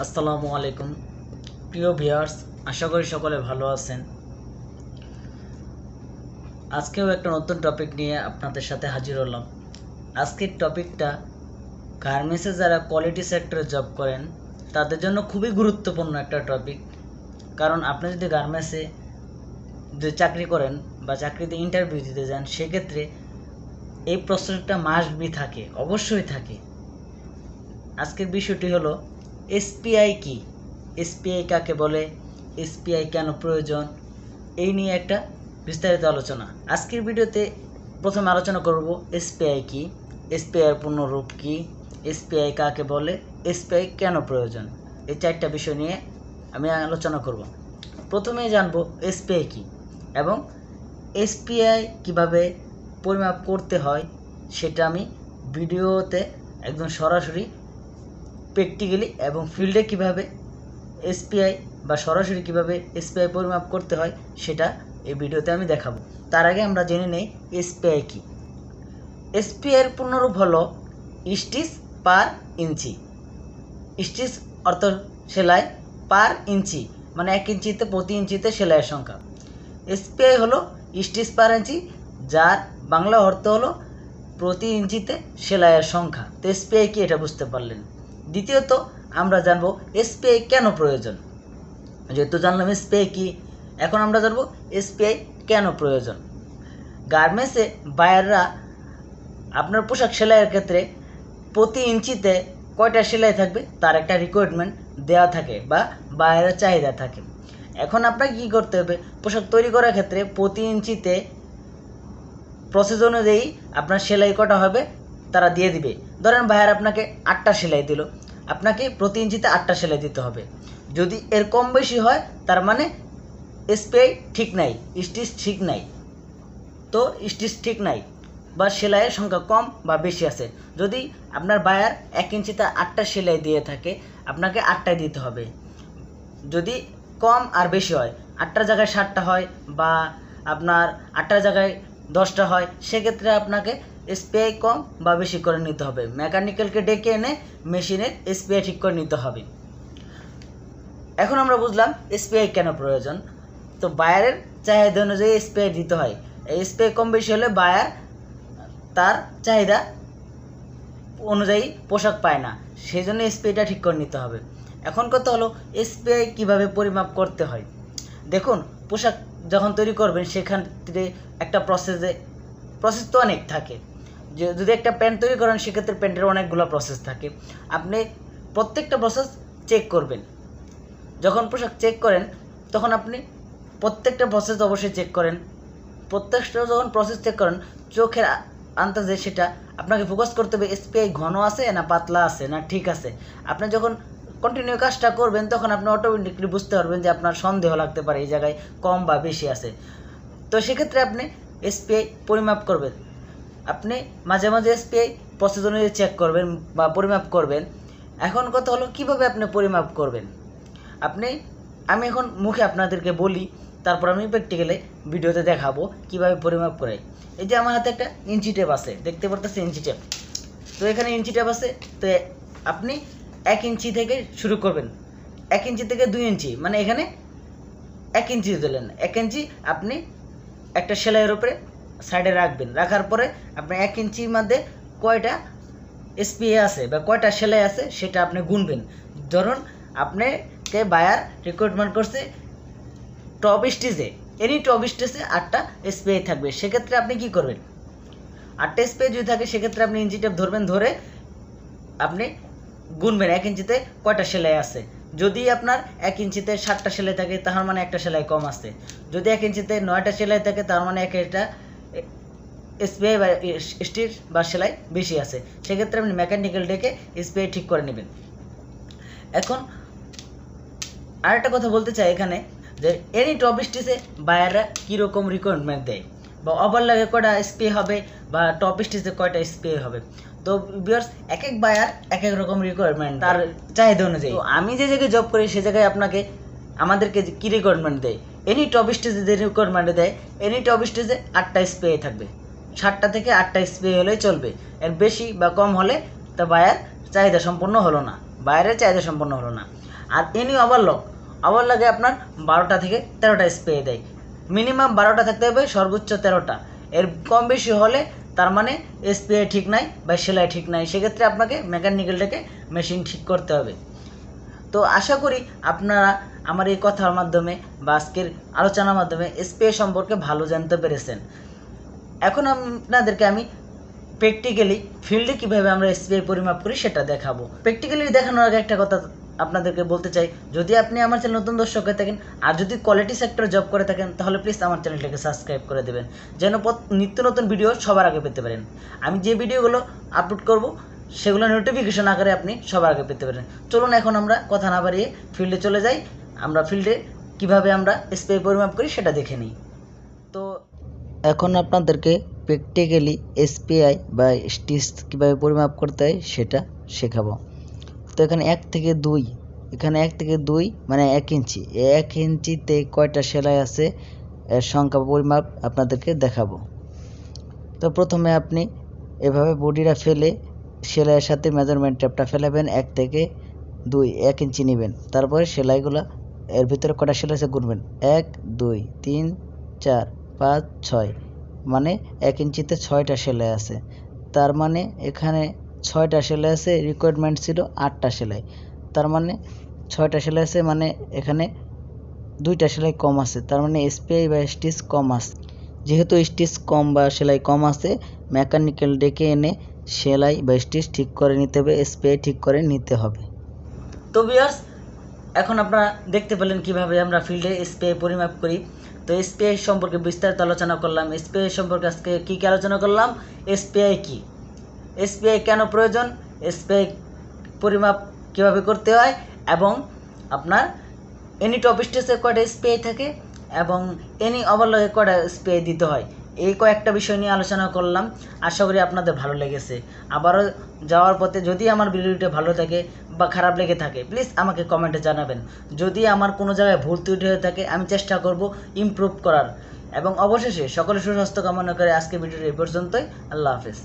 আসসালামু আলাইকুম। প্রিয় ভিউয়ার্স, আশা করি সকলে ভালো আছেন। আজকেও একটা নতুন টপিক নিয়ে আপনাদের সাথে হাজির হলাম। আজকের টপিকটা, গার্মেন্টসে যারা কোয়ালিটি সেক্টরে জব করেন, তাদের জন্য খুবই গুরুত্বপূর্ণ একটা টপিক। কারণ আপনি যদি গার্মেন্টসে যদি চাকরি করেন বা চাকরিতে ইন্টারভিউ দিতে যান, সেক্ষেত্রে এই প্রশ্নটা মাস্ট বি থাকে, অবশ্যই থাকে। আজকের বিষয়টি হলো এসপিআই কি? এসপিআই কাকে বলে? এসপিআই কেন প্রয়োজন? এই নিয়ে একটা বিস্তারিত আলোচনা। আজকের ভিডিওতে প্রথমে আলোচনা করব এসপিআই কি? এসপিআইয়ের পূর্ণরূপ কি? এসপিআই কাকে বলে? এসপিআই কেন প্রয়োজন? এই চারটা বিষয় নিয়ে আমি আলোচনা করব। প্রথমে জানব এসপিআই কি এবং এসপিআই কীভাবে পরিমাপ করতে হয় সেটা আমি ভিডিওতে একদম সরাসরি প্র্যাকটিক্যালি এবং ফিল্ডে কীভাবে এসপিআই বা সরাসরি কীভাবে এসপিআই পরিমাপ করতে হয় সেটা এই ভিডিওতে আমি দেখাবো। তার আগে আমরা জেনে নেই এসপিআই কি। এসপিআইয়ের পূর্ণরূপ হলো স্টিচ পার ইঞ্চি। স্টিচ অর্থ সেলাই পার ইঞ্চি মানে এক ইঞ্চিতে প্রতি ইঞ্চিতে সেলাইয়ের সংখ্যা। এসপিআই হলো স্টিচ পার ইঞ্চি, যার বাংলা অর্থ হলো প্রতি ইঞ্চিতে সেলাইয়ের সংখ্যা। তো এসপিআই কি এটা বুঝতে পারলেন? দ্বিতীয়ত, আমরা জানব এসপিআই কেন প্রয়োজন? যেহেতু জানলাম এসপিআই কি, এখন আমরা জানব এসপিআই কেন প্রয়োজন? গার্মেন্টসে বায়াররা আপনার পোশাক সেলাইয়ের ক্ষেত্রে প্রতি ইঞ্চিতে কয়টা সেলাই থাকবে? তার একটা রিকোয়ারমেন্ট দেওয়া থাকে বা বায়ারের চাহিদা থাকে। এখন আপনাকে কী করতে হবে? পোশাক তৈরি করার ক্ষেত্রে প্রতি ইঞ্চিতে প্রসেস অনুযায়ী আপনার সেলাই কটা হবে? তারা দিয়ে দিবে। ধরেন ভাইয়ার আপনাকে আটটা সেলাই দিল। আপনাকে প্রতি ইঞ্চিতে আটটা সেলাই দিতে হবে। যদি এর কম বেশি হয়, তার মানে স্প্রে ঠিক নাই, স্টিচ ঠিক নাই। তো স্টিচ ঠিক নাই বা সেলাইয়ের সংখ্যা কম বা বেশি আছে। যদি আপনার বায়ার এক ইঞ্চিতে আটটা সেলাই দিয়ে থাকে, আপনাকে আটটাই দিতে হবে। যদি কম আর বেশি হয়, আটটার জায়গায় ষাটটা হয় বা আপনার আটটার জায়গায় দশটা হয়, সেক্ষেত্রে আপনাকে স্প্রে কম বা বেশি করে নিতে হবে। মেকানিক্যালকে ডেকে এনে মেশিনের স্প্রে ঠিক করে নিতে হবে। এখন আমরা বুঝলাম স্প্রে কেন প্রয়োজন। তো বায়ারের চাহিদা অনুযায়ী স্প্রে দিতে হয়। এই স্প্রে কম বেশি হলে বায়ার তার চাহিদা অনুযায়ী পোশাক পায় না। সেই জন্য স্প্রেটা ঠিক করে নিতে হবে। এখন কথা হলো স্প্রে কীভাবে পরিমাপ করতে হয়। দেখুন, পোশাক যখন তৈরি করবেন, সেখান থেকে একটা প্রসেসে প্রসেস তো অনেক থাকে। যে যদি একটা প্যান্ট তৈরি করেন, সেক্ষেত্রে প্যান্টের অনেকগুলো প্রসেস থাকে। আপনি প্রত্যেকটা প্রসেস চেক করবেন। যখন পোশাক চেক করেন, তখন আপনি প্রত্যেকটা প্রসেস অবশ্যই চেক করেন। প্রত্যেকটা যখন প্রসেস চেক করেন, চোখের আন্দাজে সেটা আপনাকে ফোকাস করতে হবে এসপিআই ঘন আছে না পাতলা আছে না ঠিক আছে। আপনি যখন কন্টিনিউ কাজটা করবেন, তখন আপনি অটোমেটিকলি বুঝতে পারবেন যে আপনার সন্দেহ লাগতে পারে, এই জায়গায় কম বা বেশি আছে। তো সেক্ষেত্রে আপনি এসপিআই পরিমাপ করবেন। আপনি মাঝে মাঝে এসপিআই প্রসেস অনুযায়ী চেক করবেন বা পরিমাপ করবেন। এখন কথা হলো, কীভাবে আপনি পরিমাপ করবেন? আপনি, আমি এখন মুখে আপনাদেরকে বলি, তারপর আমি প্র্যাকটিক্যালে ভিডিওতে দেখাবো কীভাবে পরিমাপ করে। এই যে আমার হাতে একটা ইঞ্চি টেপ আছে, দেখতে পারতেছে ইঞ্চি টেপ তো এখানে ইঞ্চি টেপ আছে, তো আপনি এক ইঞ্চি থেকে শুরু করবেন। এক ইঞ্চি থেকে দুই ইঞ্চি মানে এখানে এক ইঞ্চি দিলেন। এক ইঞ্চি আপনি একটা সেলাইয়ের উপরে সাইডে রাখবেন। রাখার পরে আপনি এক ইঞ্চির মধ্যে কয়টা এসপিএ আছে বা কয়টা সেলাই আছে সেটা আপনি গুনবেন। ধরুন আপনাকে বায়ার রিক্রুটমেন্ট করছে টপ স্টেজে এনি টপ স্টেজে আটটা স্প্রে থাকবে। সেক্ষেত্রে আপনি কি করবেন? আটটা স্প্রে যদি থাকে, সেক্ষেত্রে আপনি ইঞ্চি টেপ ধরবেন, ধরে আপনি গুনবেন এক ইঞ্চিতে কয়টা সেলাই আছে। যদি আপনার এক ইঞ্চিতে ষাটটা সেলাই থাকে তাহার মানে একটা সেলাই কম আছে। যদি এক ইঞ্চিতে নয়টা সেলাই থাকে, তার মানে এক একটা স্প্রে বা স্টিচ বা সেলাই বেশি আছে। সেক্ষেত্রে আপনি মেকানিক্যাল ডেকে স্প্রে ঠিক করে নেবেন। এখন আরেকটা কথা বলতে চাই এখানে যে এনি টপ স্টিচে বায়াররা কীরকম রিকোয়ারমেন্ট দেয়? বা ওভারলাগে কয়টা স্প্রে হবে বা টপ স্টিচে কয়টা স্প্রে হবে? তো বিয়ার্স এক এক বায়ার এক এক রকম রিকোয়ারমেন্ট তার চাহিদা অনুযায়ী। তো আমি যে জায়গায় জব করি সে জায়গায় আপনাকে, আমাদেরকে কী রিকোয়ারমেন্ট দেয়? এনি টপ স্টেজে যে রিকোয়ারমেন্ট দেয় এনি টপ স্টেজে আটটা স্প্রে থাকবে। সাতটা থেকে আটটা স্প্রে হলেই চলবে। এর বেশি বা কম হলে তা বায়ার চাহিদা সম্পূর্ণ হলো না। বাইরের চাহিদা সম্পন্ন হলো না। আর এনি ওভারলক ওভারলকে আপনার বারোটা থেকে তেরোটা স্প্রে দেয়। মিনিমাম বারোটা থাকতে হবে, সর্বোচ্চ তেরোটা। এর কম বেশি হলে তার মানে স্প্রে ঠিক নাই বা সেলাই ঠিক নাই। সেক্ষেত্রে আপনাকে মেকানিক্যালটাকে মেশিন ঠিক করতে হবে। তো আশা করি আপনারা আমার এই কথার মাধ্যমে বা আজকের আলোচনার মাধ্যমে স্প্রে সম্পর্কে ভালো জানতে পেরেছেন। এখন আপনাদেরকে আমি প্র্যাকটিক্যালি ফিল্ডে কীভাবে আমরা স্প্রে পরিমাপ করি সেটা দেখাবো। প্র্যাকটিক্যালি দেখানোর আগে একটা কথা আপনাদেরকে বলতে চাই, যদি আপনি আমার চ্যানেল নতুন দর্শক হয়ে থাকেন আর যদি কোয়ালিটি সেক্টরে জব করে থাকেন, তাহলে প্লিজ আমার চ্যানেলটাকে সাবস্ক্রাইব করে দেবেন, যেন নিত্য নতুন ভিডিও সবার আগে পেতে পারেন। আমি যে ভিডিওগুলো আপলোড করব সেগুলো নোটিফিকেশন আকারে আপনি সবার আগে পেতে পারেন। চলুন এখন আমরা কথা না বাড়িয়ে ফিল্ডে চলে যাই। আমরা ফিল্ডে কীভাবে আমরা স্প্রে পরিমাপ করি সেটা দেখে নিই। তো এখন আপনাদেরকে প্র্যাকটিক্যালি এসপিআই বা স্টিচ কীভাবে পরিমাপ করতে হয় সেটা শেখাবো। তো এখানে এক থেকে দুই, এখানে এক থেকে দুই মানে এক ইঞ্চি এক ইঞ্চিতে কয়টা সেলাই আছে এর সংখ্যা পরিমাপ আপনাদেরকে দেখাবো। তো প্রথমে আপনি এভাবে বডিটা ফেলে সেলাইয়ের সাথে মেজারমেন্ট ট্যাপটা ফেলাবেন এক থেকে দুই, এক ইঞ্চি নেবেন। তারপরে সেলাইগুলো এর ভিতরে কটা সেলাই আছে গুনবেন। এক, দুই, তিন, চার পাঁচ ছয় মানে এক ইঞ্চিতে ছয়টা সেলাই আছে। তার মানে এখানে ছয়টা সেলাই আছে রিকোয়ারমেন্ট ছিল আটটা সেলাই। তার মানে ছয়টা সেলাই আছে মানে এখানে দুইটা সেলাই কম আছে। তার মানে স্প্রে বা স্টিচ কম আছে, যেহেতু স্টিচ কম বা সেলাই কম আছে মেকানিক্যাল ডেকে এনে সেলাই বা স্টিচ ঠিক করে নিতে হবে স্প্রে ঠিক করে নিতে হবে। তো বিয়ার্স এখন আপনারা দেখতে পেলেন কীভাবে আমরা ফিল্ডে স্প্রে পরিমাপ করি। তো এসপিআই সম্পর্কে বিস্তারিত আলোচনা করলাম। এসপিআই সম্পর্কে আজকে কী কী আলোচনা করলাম? এসপিআই কী? এসপিআই কেন প্রয়োজন? এসপিআই পরিমাপ কীভাবে করতে হয়? এবং আপনার এনি টপ স্টেজে কটা স্প্রে থাকে? এবং এনি ওভারলকে কটা স্প্রে দিতে হয়? এই কয়েকটা বিষয় নিয়ে আলোচনা করলাম। আশা করি আপনাদের ভালো লেগেছে। আবারও যাওয়ার পথে যদি আমার ভিডিওটা ভালো থাকে বা খারাপ লেগে থাকে প্লিজ আমাকে কমেন্টে জানাবেন। যদি আমার কোনো জায়গায় ভুল ত্রুটি হয়ে থাকে, আমি চেষ্টা করব ইমপ্রুভ করার। এবং অবশেষে সকলে সুস্বাস্থ্য কামনা করে আজকে ভিডিওটি এই পর্যন্তই। আল্লাহ হাফেজ।